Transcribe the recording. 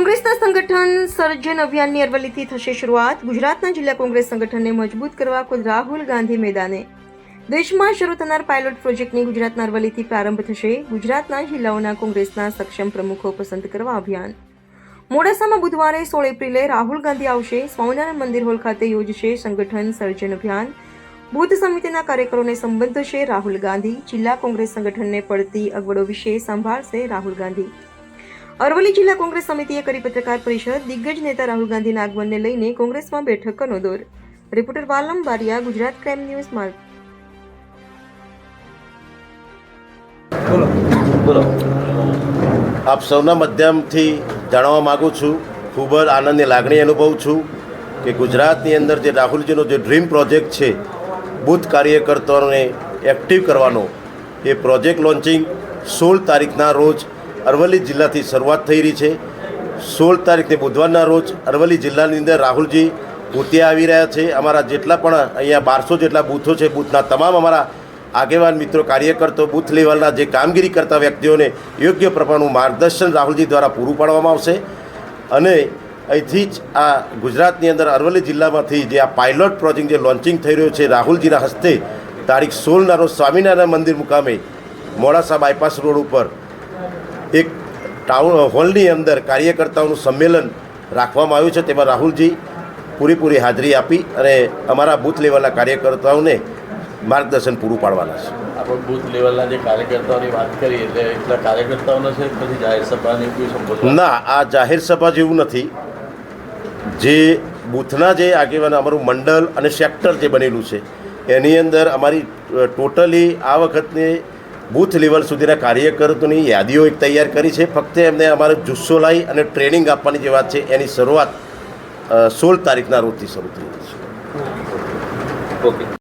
કોંગ્રેસના સંગઠન સર્જન અભિયાનની અરવલ્લીથી થશે શરૂઆત. ગુજરાતના જિલ્લા કોંગ્રેસ સંગઠનને મજબૂત કરવા ખુદ રાહુલ ગાંધી મેદાને. દેશમાં શરૂ થનાર પાયલોટ પ્રોજેક્ટની ગુજરાતના અરવલ્લીથી પ્રારંભ થશે. ગુજરાતના જિલ્લાઓના કોંગ્રેસના સક્ષમ પ્રમુખો પસંદ કરવા અભિયાન. મોડાસામાં બુધવારે સોળ એપ્રિલે રાહુલ ગાંધી આવશે. સ્વામિનારાયણ મંદિર હોલ ખાતે યોજશે સંગઠન સર્જન અભિયાન. બુથ સમિતિના કાર્યકરોને સંબંધશે રાહુલ ગાંધી. જિલ્લા કોંગ્રેસ સંગઠનને પડતી અગવડો વિશે સંભાળશે રાહુલ ગાંધી. અરવલ્લી જિલ્લા કોંગ્રેસ સમિતિએ કરી પત્રકાર પરિષદ દિગ્ગજ નેતા રાહુલ ગાંધીના આગમનને લઈને કોંગ્રેસમાં બેઠકોનો દોર. Reporter Valam Bariya Gujarat crime news માર્ગ. બોલો. આપ સૌના માધ્યમથી જાણવા માગું છું ખૂબ જ આનંદની લાગણી અનુભવું છું કે ગુજરાતની અંદર જે રાહુલજીનો જે ડ્રીમ પ્રોજેક્ટ છે બુથ કાર્યકર્તાઓને એક્ટિવ કરવાનો એ પ્રોજેક્ટ લોન્ચિંગ સોળ તારીખના રોજ અરવલ્લી જિલ્લાથી શરૂઆત થઈ રહી છે. સોળ તારીખને બુધવારના રોજ અરવલ્લી જિલ્લાની અંદર રાહુલજી પોતે આવી રહ્યા છે. અમારા જેટલા પણ અહીંયા બારસો જેટલા બૂથો છે, બૂથના તમામ અમારા આગેવાન મિત્રો, કાર્યકર્તો, બૂથ લેવલના જે કામગીરી કરતા વ્યક્તિઓને યોગ્ય પ્રમાણનું માર્ગદર્શન રાહુલજી દ્વારા પૂરું પાડવામાં આવશે. અને અહીંથી જ આ ગુજરાતની અંદર અરવલ્લી જિલ્લામાંથી જે આ પાયલોટ પ્રોજેક્ટ જે લોન્ચિંગ થઈ રહ્યો છે રાહુલજીના હસ્તે, તારીખ સોળના રોજ સ્વામિનારાયણ મંદિર મુકામે મોડાસા બાયપાસ રોડ ઉપર એક ટાઉન હોલની અંદર કાર્યકર્તાઓનું સંમેલન રાખવામાં આવ્યું છે. તેમાં રાહુલજી પૂરેપૂરી હાજરી આપી અને અમારા બૂથ લેવલના કાર્યકર્તાઓને માર્ગદર્શન પૂરું પાડવાના છે. આપણે બૂથ લેવલના જે કાર્યકર્તાઓની વાત કરીએ એટલે એટલા કાર્યકર્તાઓનો છે પછી જાહેર સભાની કોઈ સંબોધન ના આ જાહેર સભા જેવું નથી. જે બૂથના જે આગેવાન અમારું મંડળ અને સેક્ટર જે બનેલું છે એની અંદર અમારી ટોટલી આ વખતની બૂથ લેવલ સુધીના કાર્યકર્તોની યાદીઓ એક તૈયાર કરી છે. ફક્ત એમને અમારે જુસ્સો લાવી અને ટ્રેનિંગ આપવાની જે વાત છે, એની શરૂઆત સોળ તારીખના રોજથી શરૂ થઈ છે. ઓકે.